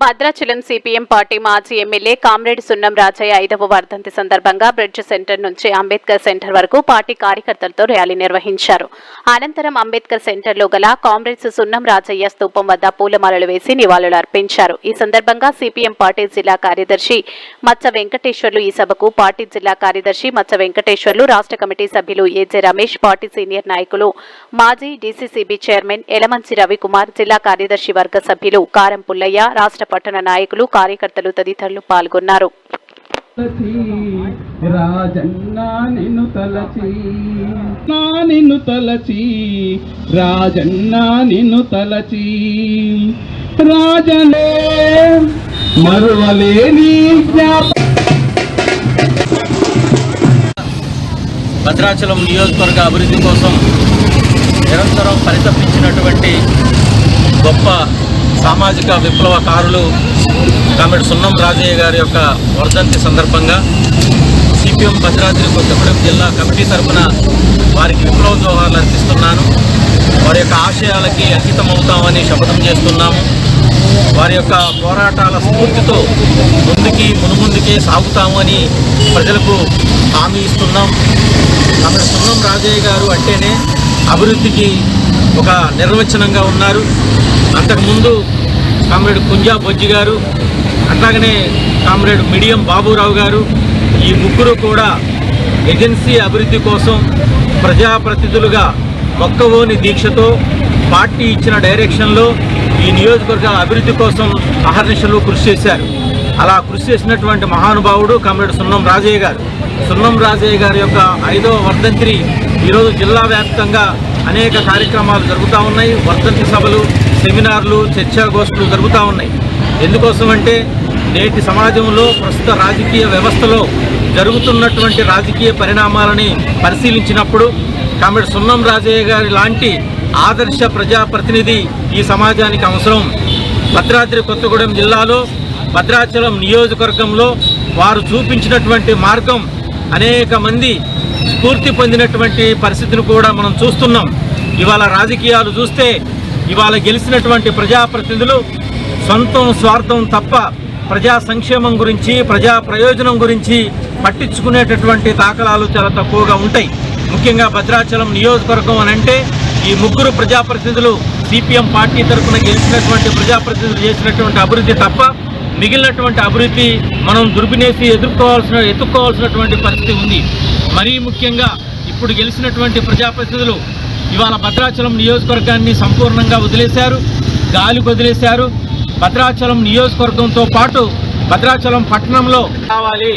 Bhadrachalam CPM party మాజీ MLA comrade Sunnam Rajaiah ఐదవ వర్ధంతి సందర్భంగా బ్రిడ్జ్ సెంటర్ నుంచి అంబేద్కర్ సెంటర్ వరకు పార్టీ కార్యకర్తలతో ర్యాలీ నిర్వహించారు. అనంతరం అంబేద్కర్ సెంటర్లో గల కామ్రేడ్స్ సున్నం రాజయ్య స్తూపం వద్ద పూలమాలలు వేసి నివాళులు అర్పించారు. ఈ సందర్భంగా సిపిఎం పార్టీ జిల్లా కార్యదర్శి మచ్చ వెంకటేశ్వర్లు ఈ సభకు పార్టీ జిల్లా కార్యదర్శి మచ్చ వెంకటేశ్వర్లు రాష్ట్ర కమిటీ సభ్యులు ఏజే రమేష్ పార్టీ సీనియర్ నాయకులు మాజీ డీసీసీబీ చైర్మన్ ఎలమంచి రవికుమార్ జిల్లా కార్యదర్శి వర్గ సభ్యులు కారం పుల్లయ్య రాష్ట్ర పట్టణ నాయకులు కార్యకర్తలు తదితరులు పాల్గొన్నారు. తలచి రాజన్న నిన్ను తలచి నా నిన్ను తలచి రాజన్న నిన్ను తలచి. రాజనే మరువలేని జ్ఞాప భద్రాచలం నియోజకవర్గ అభివృద్ధి కోసం నిరంతరం పరితపించినటువంటి గొప్ప సామాజిక విప్లవకారులు కామెడి సున్నం రాజయ్య గారి యొక్క వర్ధంతి సందర్భంగా సిపిఎం భద్రాద్రి కొత్తగూడెం జిల్లా కమిటీ తరఫున వారికి విప్లవ జోహార్లు అర్పిస్తున్నాను. వారి యొక్క ఆశయాలకి అంకితమవుతామని శపథం చేస్తున్నాము. వారి యొక్క పోరాటాల స్ఫూర్తితో ముందుకి మునుముందుకే సాగుతాము అని ప్రజలకు హామీ ఇస్తున్నాం. ఆమె సున్నం రాజయ్య గారు అంటేనే అభివృద్ధికి ఒక నిర్వచనంగా ఉన్నారు. అంతకుముందు కామ్రేడ్ కుంజా బొజ్జి గారు అట్లాగనే కామ్రేడ్ మిడియం బాబురావు గారు ఈ ముగ్గురు కూడా ఏజెన్సీ అభివృద్ధి కోసం ప్రజాప్రతినిధులుగా మొక్కవోని దీక్షతో పార్టీ ఇచ్చిన డైరెక్షన్లో ఈ నియోజకవర్గ అభివృద్ధి కోసం అహర్నిశలు కృషి చేశారు. అలా కృషి చేసినటువంటి మహానుభావుడు కామ్రేడ్ సున్నం రాజయ్య గారు. సున్నం రాజయ్య గారి యొక్క ఐదవ వర్ధంతిని ఈరోజు జిల్లా వ్యాప్తంగా అనేక కార్యక్రమాలు జరుగుతూ ఉన్నాయి. వర్ధంతి సభలు సెమినార్లు చర్చాగోష్ఠులు జరుగుతూ ఉన్నాయి. ఎందుకోసం అంటే నేటి సమాజంలో ప్రస్తుత రాజకీయ వ్యవస్థలో జరుగుతున్నటువంటి రాజకీయ పరిణామాలని పరిశీలించినప్పుడు కామెడ్ సున్నం రాజయ్య గారి లాంటి ఆదర్శ ప్రజాప్రతినిధి ఈ సమాజానికి అవసరం. భద్రాద్రి కొత్తగూడెం జిల్లాలో భద్రాచలం నియోజకవర్గంలో వారు చూపించినటువంటి మార్గం అనేక మంది స్ఫూర్తి పొందినటువంటి పరిస్థితిని కూడా మనం చూస్తున్నాం. ఇవాళ రాజకీయాలు చూస్తే ఇవాళ గెలిచినటువంటి ప్రజాప్రతినిధులు సొంతం స్వార్థం తప్ప ప్రజా సంక్షేమం గురించి ప్రజా ప్రయోజనం గురించి పట్టించుకునేటటువంటి దాఖలాలు చాలా తక్కువగా ఉంటాయి. ముఖ్యంగా భద్రాచలం నియోజకవర్గం అని అంటే ఈ ముగ్గురు ప్రజాప్రతినిధులు సిపిఎం పార్టీ తరఫున గెలిచినటువంటి ప్రజాప్రతినిధులు చేసినటువంటి అభివృద్ధి తప్ప మిగిలినటువంటి అభివృద్ధి మనం దుర్బినేసి ఎదుర్కోవాల్సిన ఎదుర్కోవాల్సినటువంటి పరిస్థితి ఉంది. మరీ ముఖ్యంగా ఇప్పుడు గెలిచినటువంటి ప్రజాప్రతినిధులు ఇవాళ భద్రాచలం నియోజకవర్గాన్ని సంపూర్ణంగా వదిలేశారు గాలి వదిలేశారు. భద్రాచలం నియోజకవర్గంతో పాటు భద్రాచలం పట్టణంలో కావాలి